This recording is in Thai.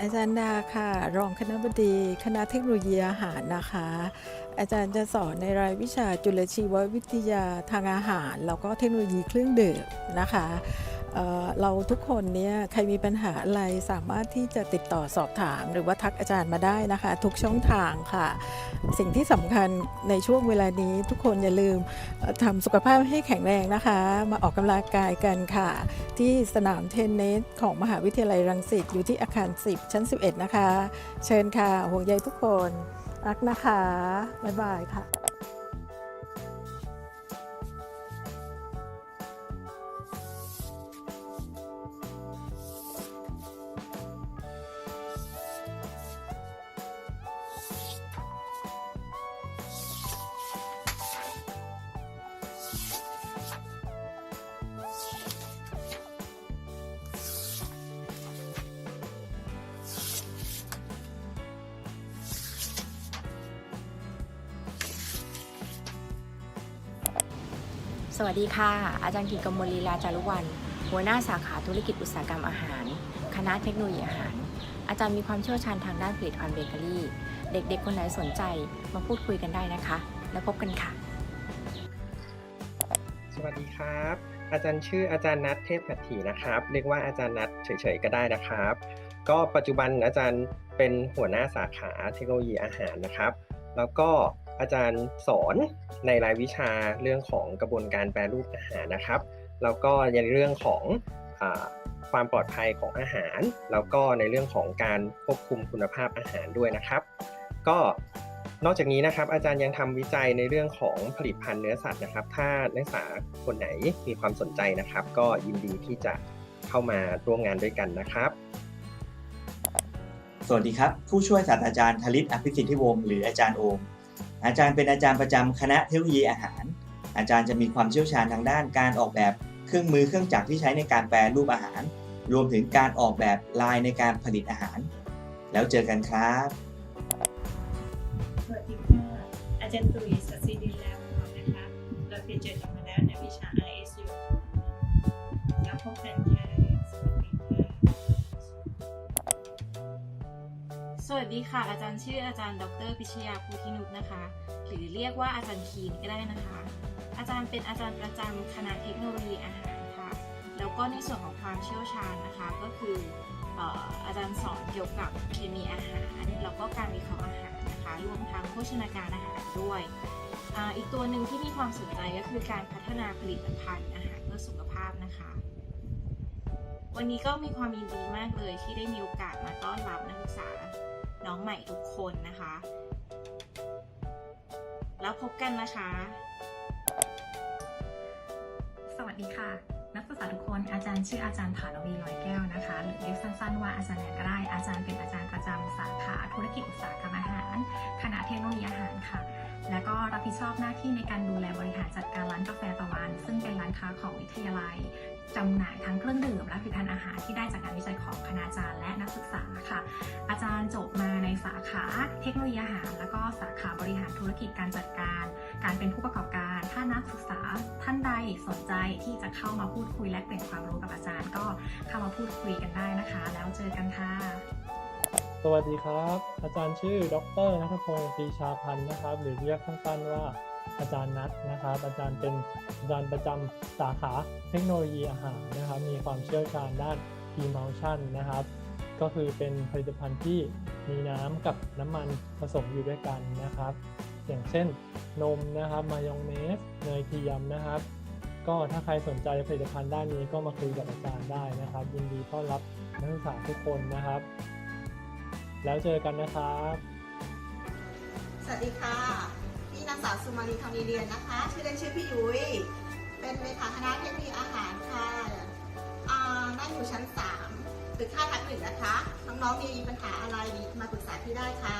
อาจารย์ดาค่ะ รองคณบดีคณะเทคโนโลยีอาหารนะคะ อาจารย์จะสอนในรายวิชาจุลชีววิทยาทางอาหาร แล้วก็เทคโนโลยีเครื่องดื่มนะคะ เราทุกคนเนี่ยใครมีปัญหาอะไรสามารถที่จะติดต่อสอบถาม หรือว่าทักอาจารย์มาได้นะคะ ทุกช่องทางค่ะ สิ่งที่สำคัญในช่วงเวลานี้ทุกคนอย่าลืมทำสุขภาพให้แข็งแรงนะคะ มาออกกำลังกายกันค่ะ ที่สนามเทนนิสของมหาวิทยาลัยรังสิตอยู่ที่อาคาร 10 ชั้น 11 นะคะ เชิญค่ะห่วงใยทุกคนรักนะคะบ๊ายบายค่ะ สวัสดีค่ะ อาจารย์กิตกมลลีลาจารุวัน หัวหน้าสาขาธุรกิจอุตสาหกรรมอาหาร คณะเทคโนโลยีอาหาร อาจารย์มีความเชี่ยวชาญทางด้านผลิตภัณฑ์เบเกอรี่ เด็กๆ คนไหนสนใจมาพูดคุยกันได้นะคะ แล้วพบกันค่ะ สวัสดีครับ อาจารย์ชื่ออาจารย์นัทเทพหัตถีนะครับ เรียกว่าอาจารย์นัทเฉยๆก็ได้นะครับ ก็ปัจจุบันอาจารย์เป็นหัวหน้าสาขาเทคโนโลยีอาหารนะครับ แล้วก็ อาจารย์สอนในรายวิชาเรื่องของกระบวนการแปรรูปอาหารนะครับ แล้วก็ในเรื่องของอความปลอดภัยของอาหาร แล้วก็ในเรื่องของการควบคุมคุณภาพอาหารด้วยนะครับ ก็นอกจากนี้นะครับ อาจารย์ยังทำวิจัยในเรื่องของผลิตภัณฑ์เนื้อสัตว์นะครับ ถ้านักศึกษาคนไหนมีความสนใจนะครับ ก็ยินดีที่จะเข้ามาร่วมงานด้วยกันนะครับ สวัสดีครับ ผู้ช่วยศาสตราจารย์ธลิตอภิสิทธิวงศ์หรืออาจารย์โอม อาจารย์เป็นอาจารย์ประจำคณะเทคโนโลยีอาหาร อาจารย์จะมีความเชี่ยวชาญทางด้านการออกแบบเครื่องมือเครื่องจักรที่ใช้ในการแปรรูปอาหาร รวมถึงการออกแบบลายในการผลิตอาหาร แล้วเจอกันครับสวัสดีค่ะอาจารย์ตุยสัตย์ศิริแล้วนะคะเราไปเจอกัน สวัสดีค่ะ อาจารย์ชื่ออาจารย์ ดรพิชยาภูทินุชนะคะ หรือเรียกว่าอาจารย์คีนก็ได้นะคะ อาจารย์เป็นอาจารย์ประจำคณะเทคโนโลยีอาหารค่ะ แล้วก็ในส่วนของความเชี่ยวชาญนะคะ ก็คืออาจารย์สอนเกี่ยวกับเคมีอาหาร แล้วก็การวิเคราะห์อาหารนะคะ รวมทั้งโภชนาการอาหารด้วยออีกตัวหนึ่งที่มีความสนใจก็คือการพัฒนาผลิตภัณฑ์อาหารเพื่อสุขภาพนะคะ วันนี้ก็มีความยินดีมากเลยที่ได้มีโอกาสมาต้อนรับนักศึกษา น้องใหม่ทุกคนนะคะ แล้วพบกันนะคะ สวัสดีค่ะ นักศึกษาทุกคนอาจารย์ชื่ออาจารย์ฐานวีลอยแก้วนะคะหรือเรียกสั้นๆว่าอาจารย์แนนก็ได้อาจารย์เป็นอาจารย์ประจำสาขาธุรกิจอุตสาหกรรมอาหาร คณะเทคโนโลยีอาหารค่ะ และก็รับผิดชอบหน้าที่ในการดูแลบริหารจัดการร้านกาแฟตะวัน ซึ่งเป็นร้านค้าของวิทยาลัย จำหน่ายทั้งเครื่องดื่มและผลิตภัณฑ์อาหารที่ได้จากการวิจัยของคณาจารย์และนักศึกษาค่ะ อาจารย์จบมาในสาขาเทคโนโลยีอาหาร แล้วก็สาขาบริหารธุรกิจการจัดการ การเป็นผู้ประกอบการ ถ้านักศึกษาท่านใดสนใจที่จะเข้ามาพูดคุยและเปลี่ยนความรู้กับอาจารย์ ก็เข้ามาพูดคุยกันได้นะคะ แล้วเจอกันค่ะสวัสดีครับ อาจารย์ชื่อ ดรนัทพงศ์ปีชาพันธ์นะครับ หรือเรียกสั้นๆว่า อาจารย์นัทนะครับ อาจารย์เป็นอาจารย์ประจำสาขาเทคโนโลยีอาหารนะครับ มีความเชี่ยวชาญด้าน emulsion นะครับ ก็คือเป็นผลิตภัณฑ์ที่มีน้ำกับน้ำมันผสมอยู่ด้วยกันนะครับ อย่างเช่นนมนะครับ มายองเนสเนยเทียมนะครับ ก็ถ้าใครสนใจผลิตภัณฑ์ด้านนี้ก็มาคุยกับอาจารย์ได้นะครับ ยินดีต้อนรับนักศึกษาทุกคนนะครับ แล้วเจอกันนะครับ สวัสดีค่ะี่นางสาวสุมาลีทองดีเรียนนะคะ ชื่อเล่นชื่อพี่ยุ้ย เป็นเลขาคณะเทคโนโลยีอาหารค่ะนั่งอยู่ชั้น3ตึกค่าทักหนึ่งนะคะ น้องๆมีปัญหาอะไรมาปรึกษาพี่ได้ค่ะ